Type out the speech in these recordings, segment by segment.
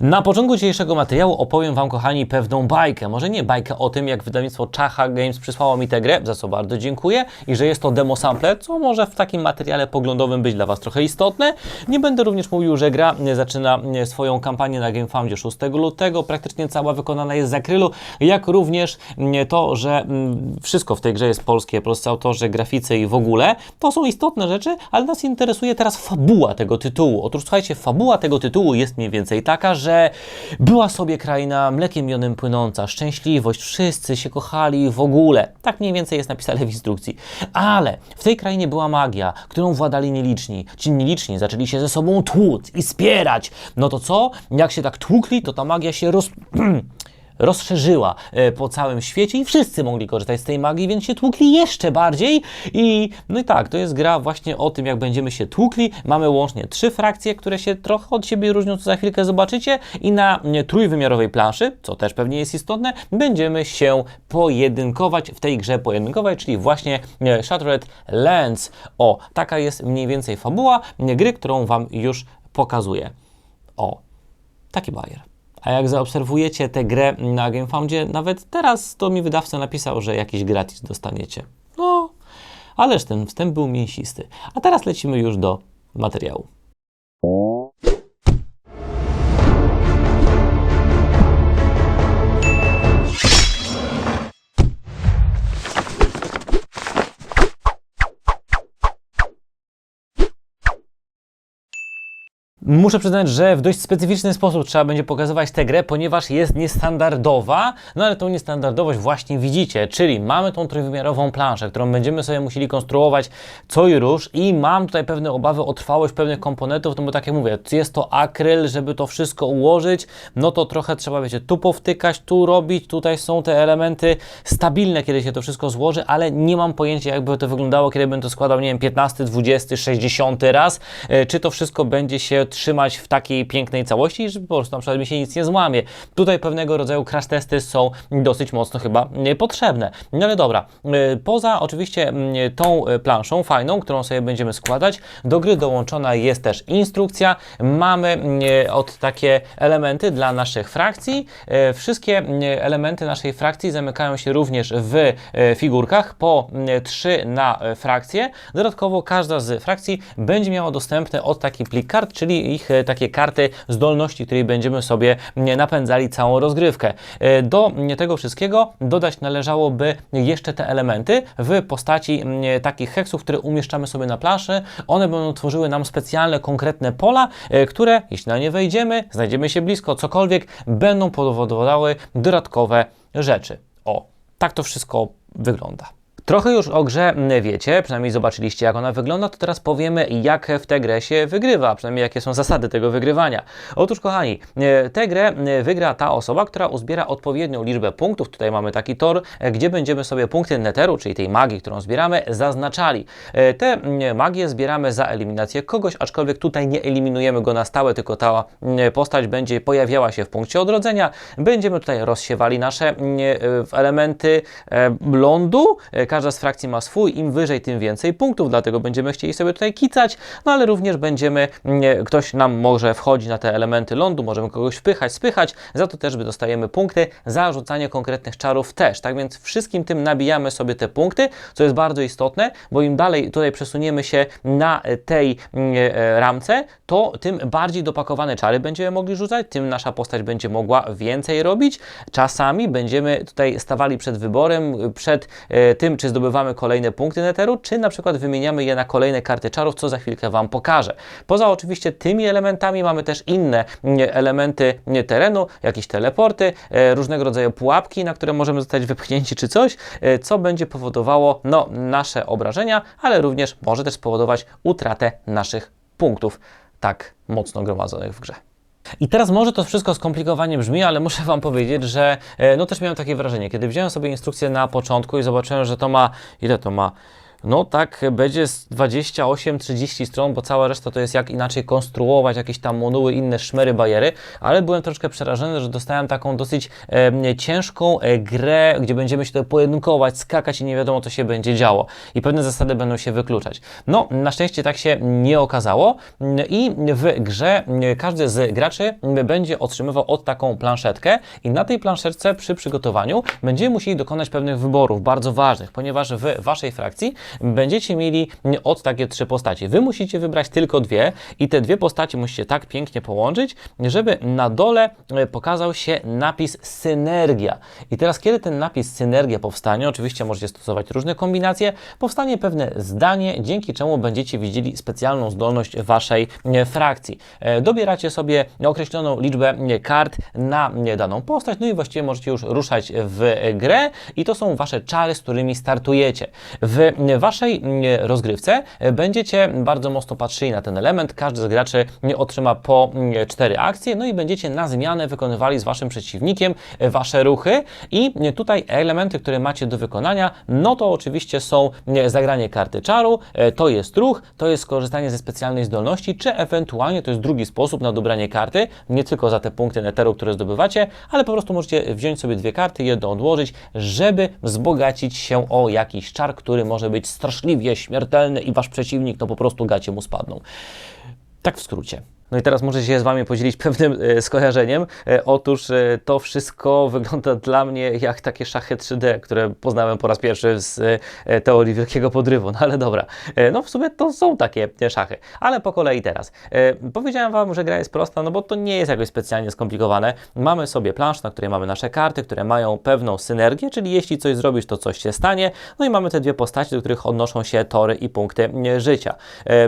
Na początku dzisiejszego materiału opowiem Wam, kochani, pewną bajkę. Może nie bajkę o tym, jak wydawnictwo Czacha Games przysłało mi tę grę, za co bardzo dziękuję, i że jest to demo sample, co może w takim materiale poglądowym być dla Was trochę istotne. Nie będę również mówił, że gra zaczyna e, swoją kampanię na GameFoundzie 6 lutego, praktycznie cała wykonana jest z akrylu, jak również e, to, że mm, wszystko w tej grze jest polskie, polscy autorzy, graficy i w ogóle. To są istotne rzeczy, ale nas interesuje teraz fabuła tego tytułu. Otóż słuchajcie, fabuła tego tytułu jest mniej więcej taka, że była sobie kraina mlekiem mionem płynąca, szczęśliwość, wszyscy się kochali w ogóle. Tak mniej więcej jest napisane w instrukcji. Ale w tej krainie była magia, którą władali nieliczni. Ci nieliczni zaczęli się ze sobą tłuc i spierać. No to co? Jak się tak tłukli, to ta magia się roz... rozszerzyła e, po całym świecie i wszyscy mogli korzystać z tej magii, więc się tłukli jeszcze bardziej. I no i tak, to jest gra właśnie o tym, jak będziemy się tłukli. Mamy łącznie trzy frakcje, które się trochę od siebie różnią, co za chwilkę zobaczycie. I na trójwymiarowej planszy, co też pewnie jest istotne, będziemy się pojedynkować w tej grze pojedynkowej, czyli właśnie e, Shattered Lands. O, taka jest mniej więcej fabuła e, gry, którą Wam już pokazuję. O, taki bajer. A jak zaobserwujecie tę grę na GameFoundzie, nawet teraz to mi wydawca napisał, że jakiś gratis dostaniecie. No, ależ ten wstęp był mięsisty. A teraz lecimy już do materiału. Muszę przyznać, że w dość specyficzny sposób trzeba będzie pokazywać tę grę, ponieważ jest niestandardowa, no ale tą niestandardowość właśnie widzicie, czyli mamy tą trójwymiarową planszę, którą będziemy sobie musieli konstruować co i róż i mam tutaj pewne obawy o trwałość pewnych komponentów, no bo tak jak mówię, jest to akryl, żeby to wszystko ułożyć, no to trochę trzeba, wiecie, tu powtykać, tu robić, tutaj są te elementy. Stabilne, kiedy się to wszystko złoży, ale nie mam pojęcia, jakby to wyglądało, kiedy bym to składał, nie wiem, 15, 20, 60 raz, e, czy to wszystko będzie się trzymać w takiej pięknej całości, że po prostu na przykład mi się nic nie złamie. Tutaj pewnego rodzaju crash testy są dosyć mocno chyba e, potrzebne. No ale dobra, e, poza oczywiście tą e, planszą fajną, którą sobie będziemy składać, do gry dołączona jest też instrukcja. Mamy od takie elementy dla naszych frakcji. Wszystkie elementy naszej frakcji zamykają się również w figurkach po m, 3 na frakcję. Dodatkowo każda z frakcji będzie miała dostępny od taki plik kart, czyli ich e, takie karty zdolności, której będziemy sobie napędzali całą rozgrywkę. E, Do m, tego wszystkiego dodać należałoby jeszcze te elementy w postaci m, takich heksów, które umieszczamy sobie na planszy. One będą tworzyły nam specjalne, konkretne pola, e, które, jeśli na nie wejdziemy, znajdziemy się blisko, cokolwiek, będą powodowały dodatkowe rzeczy. O, tak to wszystko wygląda. Trochę już o grze mm, wiecie, przynajmniej zobaczyliście jak ona wygląda, to teraz powiemy jak w tę grę się wygrywa, przynajmniej jakie są zasady tego wygrywania. Otóż kochani, e, tę grę e, wygra ta osoba, która uzbiera odpowiednią liczbę punktów, tutaj mamy taki tor, e, gdzie będziemy sobie punkty neteru, czyli tej magii, którą zbieramy, zaznaczali. Te mm, magie zbieramy za eliminację kogoś, aczkolwiek tutaj nie eliminujemy go na stałe, tylko ta mm, postać będzie pojawiała się w punkcie odrodzenia. Będziemy tutaj rozsiewali nasze elementy lądu, Każda z frakcji ma swój, im wyżej, tym więcej punktów, dlatego będziemy chcieli sobie tutaj kicać, no ale również będziemy, ktoś nam może wchodzi na te elementy lądu, możemy kogoś wpychać, spychać, za to też dostajemy punkty, za rzucanie konkretnych czarów też, tak więc wszystkim tym nabijamy sobie te punkty, co jest bardzo istotne, bo im dalej tutaj przesuniemy się na tej mm, e, ramce, to tym bardziej dopakowane czary będziemy mogli rzucać, tym nasza postać będzie mogła więcej robić. Czasami będziemy tutaj stawali przed wyborem, przed e, tym, czy zdobywamy kolejne punkty neteru, czy na przykład wymieniamy je na kolejne karty czarów, co za chwilkę Wam pokażę. Poza oczywiście tymi elementami mamy też inne mm, elementy mm, terenu, jakieś teleporty, e, różnego rodzaju pułapki, na które możemy zostać wypchnięci czy coś, e, co będzie powodowało no, nasze obrażenia, ale również może też spowodować utratę naszych punktów tak mocno gromadzonych w grze. I teraz może to wszystko skomplikowanie brzmi, ale muszę Wam powiedzieć, że e, no też miałem takie wrażenie, kiedy wziąłem sobie instrukcję na początku i zobaczyłem, że to ma, ile to ma? No tak będzie z 28-30 stron, bo cała reszta to jest jak inaczej konstruować jakieś tam moduły, inne szmery, bajery, ale byłem troszkę przerażony, że dostałem taką dosyć e, ciężką e, grę, gdzie będziemy się to pojedynkować, skakać i nie wiadomo co się będzie działo i pewne zasady będą się wykluczać. No, na szczęście tak się nie okazało i w grze każdy z graczy będzie otrzymywał od taką planszetkę i na tej planszetce przy przygotowaniu będziemy musieli dokonać pewnych wyborów bardzo ważnych, ponieważ w Waszej frakcji będziecie mieli od takie trzy postacie. Wy musicie wybrać tylko dwie i te dwie postacie musicie tak pięknie połączyć, żeby na dole e, pokazał się napis synergia. I teraz, kiedy ten napis synergia powstanie, oczywiście możecie stosować różne kombinacje, powstanie pewne zdanie, dzięki czemu będziecie widzieli specjalną zdolność Waszej e, frakcji. E, dobieracie sobie określoną liczbę kart na daną postać, no i właściwie możecie już ruszać w grę i to są Wasze czary, z którymi startujecie. W Waszej rozgrywce będziecie bardzo mocno patrzyli na ten element, każdy z graczy otrzyma po cztery akcje, no i będziecie na zmianę wykonywali z Waszym przeciwnikiem Wasze ruchy. I tutaj elementy, które macie do wykonania, no to oczywiście są zagranie karty czaru, to jest ruch, to jest skorzystanie ze specjalnej zdolności, czy ewentualnie to jest drugi sposób na dobranie karty, nie tylko za te punkty neteru, które zdobywacie, ale po prostu możecie wziąć sobie dwie karty, jedną odłożyć, żeby wzbogacić się o jakiś czar, który może być straszliwie śmiertelny i wasz przeciwnik to po prostu gacie mu spadną. Tak w skrócie. No i teraz muszę się z Wami podzielić pewnym e, skojarzeniem. E, otóż e, to wszystko wygląda dla mnie jak takie szachy 3D, które poznałem po raz pierwszy z teorii wielkiego podrywu. No ale dobra, no w sumie to są takie szachy. Ale po kolei teraz. Powiedziałem Wam, że gra jest prosta, no bo to nie jest jakoś specjalnie skomplikowane. Mamy sobie planszę, na której mamy nasze karty, które mają pewną synergię, czyli jeśli coś zrobisz, to coś się stanie. No i mamy te dwie postacie, do których odnoszą się tory i punkty życia.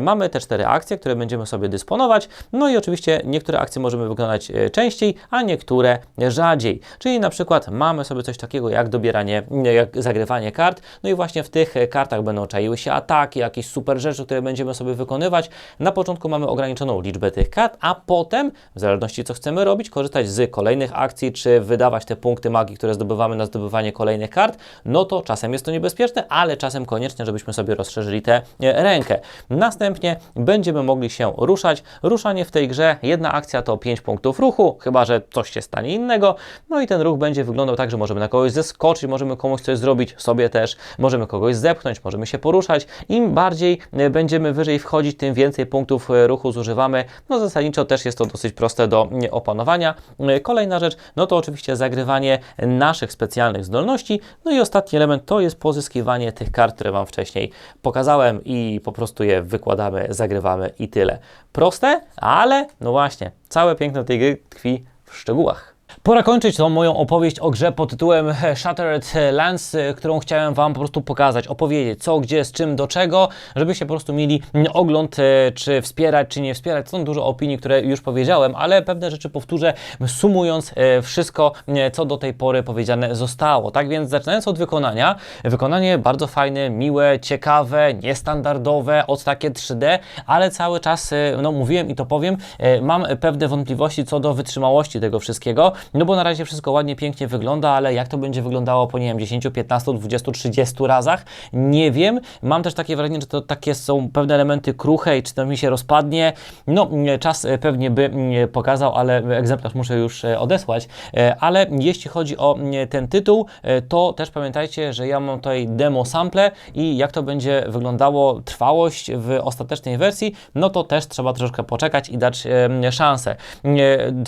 Mamy te cztery akcje, które będziemy sobie dysponować. No i oczywiście niektóre akcje możemy wykonać e, częściej, a niektóre rzadziej. Czyli na przykład mamy sobie coś takiego jak dobieranie, nie, jak zagrywanie kart, no i właśnie w tych e, kartach będą czaiły się ataki, jakieś super rzeczy, które będziemy sobie wykonywać. Na początku mamy ograniczoną liczbę tych kart, a potem, w zależności co chcemy robić, korzystać z kolejnych akcji, czy wydawać te punkty magii, które zdobywamy na zdobywanie kolejnych kart, no to czasem jest to niebezpieczne, ale czasem koniecznie, żebyśmy sobie rozszerzyli tę e, rękę. Następnie będziemy mogli się ruszać. Ruszanie w tej grze, jedna akcja to 5 punktów ruchu, chyba że coś się stanie innego. No i ten ruch będzie wyglądał tak, że możemy na kogoś zeskoczyć, możemy komuś coś zrobić, sobie też, możemy kogoś zepchnąć, możemy się poruszać. Im bardziej e, będziemy wyżej wchodzić, tym więcej punktów e, ruchu zużywamy. No zasadniczo też jest to dosyć proste do e, opanowania. E, Kolejna rzecz, no to oczywiście zagrywanie naszych specjalnych zdolności. No i ostatni element to jest pozyskiwanie tych kart, które Wam wcześniej pokazałem i po prostu je wykładamy, zagrywamy i tyle. Proste, ale no właśnie, całe piękno tej gry tkwi w szczegółach. Pora kończyć tą moją opowieść o grze pod tytułem e, Shattered Lands, e, którą chciałem Wam po prostu pokazać, opowiedzieć co, gdzie, z czym, do czego, żebyście po prostu mieli mm, ogląd, e, czy wspierać, czy nie wspierać. Są dużo opinii, które już powiedziałem, ale pewne rzeczy powtórzę, sumując wszystko, e, co do tej pory powiedziane zostało. Tak więc zaczynając od wykonania, wykonanie bardzo fajne, miłe, ciekawe, niestandardowe, od takie 3D, ale cały czas, no mówiłem i to powiem, mam pewne wątpliwości co do wytrzymałości tego wszystkiego, no bo na razie wszystko ładnie, pięknie wygląda, ale jak to będzie wyglądało po, nie wiem, 10, 15, 20, 30 razach, nie wiem. Mam też takie wrażenie, że to takie są pewne elementy kruche i czy to mi się rozpadnie. No, mm, czas e, pewnie by mm, pokazał, ale egzemplarz muszę już e, odesłać. E, Ale jeśli chodzi o mm, ten tytuł, to też pamiętajcie, że ja mam tutaj demo sample i jak to będzie wyglądało, trwałość w ostatecznej wersji, no to też trzeba troszkę poczekać i dać szansę.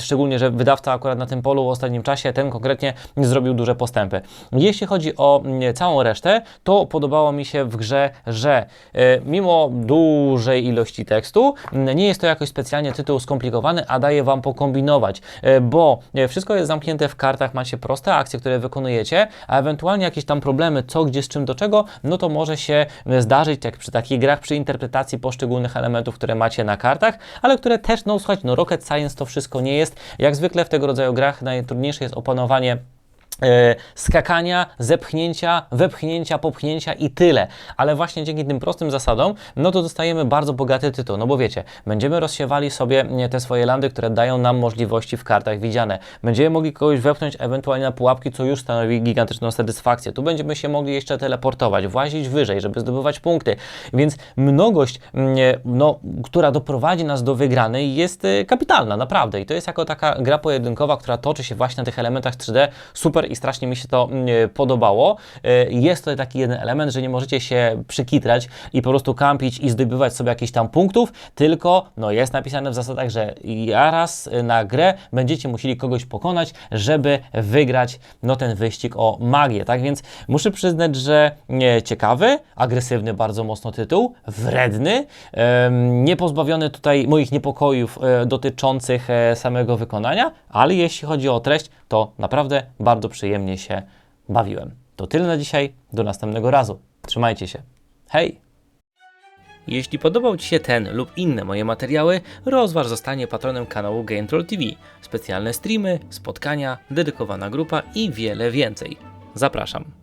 Szczególnie, że wydawca akurat na tym polu w ostatnim czasie, ten konkretnie zrobił duże postępy. Jeśli chodzi o mm, całą resztę, to podobało mi się w grze, że e, mimo dużej ilości tekstu, mm, nie jest to jakoś specjalnie tytuł skomplikowany, a daje Wam pokombinować, e, bo e, wszystko jest zamknięte w kartach, macie proste akcje, które wykonujecie, a ewentualnie jakieś tam problemy, co, gdzie, z czym, do czego, no to może się zdarzyć, jak przy takich grach, przy interpretacji poszczególnych elementów, które macie na kartach, ale które też, no słuchajcie, no rocket science to wszystko nie jest. Jak zwykle w tego rodzaju grach najtrudniejsze jest opanowanie skakania, zepchnięcia, wepchnięcia, popchnięcia i tyle. Ale właśnie dzięki tym prostym zasadom, no to dostajemy bardzo bogaty tytuł. No bo wiecie, będziemy rozsiewali sobie te swoje landy, które dają nam możliwości w kartach widziane. Będziemy mogli kogoś wepchnąć ewentualnie na pułapki, co już stanowi gigantyczną satysfakcję. Tu będziemy się mogli jeszcze teleportować, włazić wyżej, żeby zdobywać punkty. Więc mnogość, mm, no, która doprowadzi nas do wygranej jest y, kapitalna, naprawdę. I to jest jako taka gra pojedynkowa, która toczy się właśnie na tych elementach 3D. Super i strasznie mi się to mm, podobało. Y, Jest to taki jeden element, że nie możecie się przykitrać i po prostu kampić i zdobywać sobie jakichś tam punktów, tylko no, jest napisane w zasadach, że raz na grę będziecie musieli kogoś pokonać, żeby wygrać no, ten wyścig o magię. Tak więc muszę przyznać, że ciekawy, agresywny bardzo mocno tytuł, wredny, nie pozbawiony tutaj moich niepokojów e, dotyczących e, samego wykonania, ale jeśli chodzi o treść, to naprawdę bardzo przyjemnie się bawiłem. To tyle na dzisiaj, do następnego razu. Trzymajcie się. Hej! Jeśli podobał Ci się ten lub inne moje materiały, rozważ zostanie patronem kanału GameTroll TV. Specjalne streamy, spotkania, dedykowana grupa i wiele więcej. Zapraszam.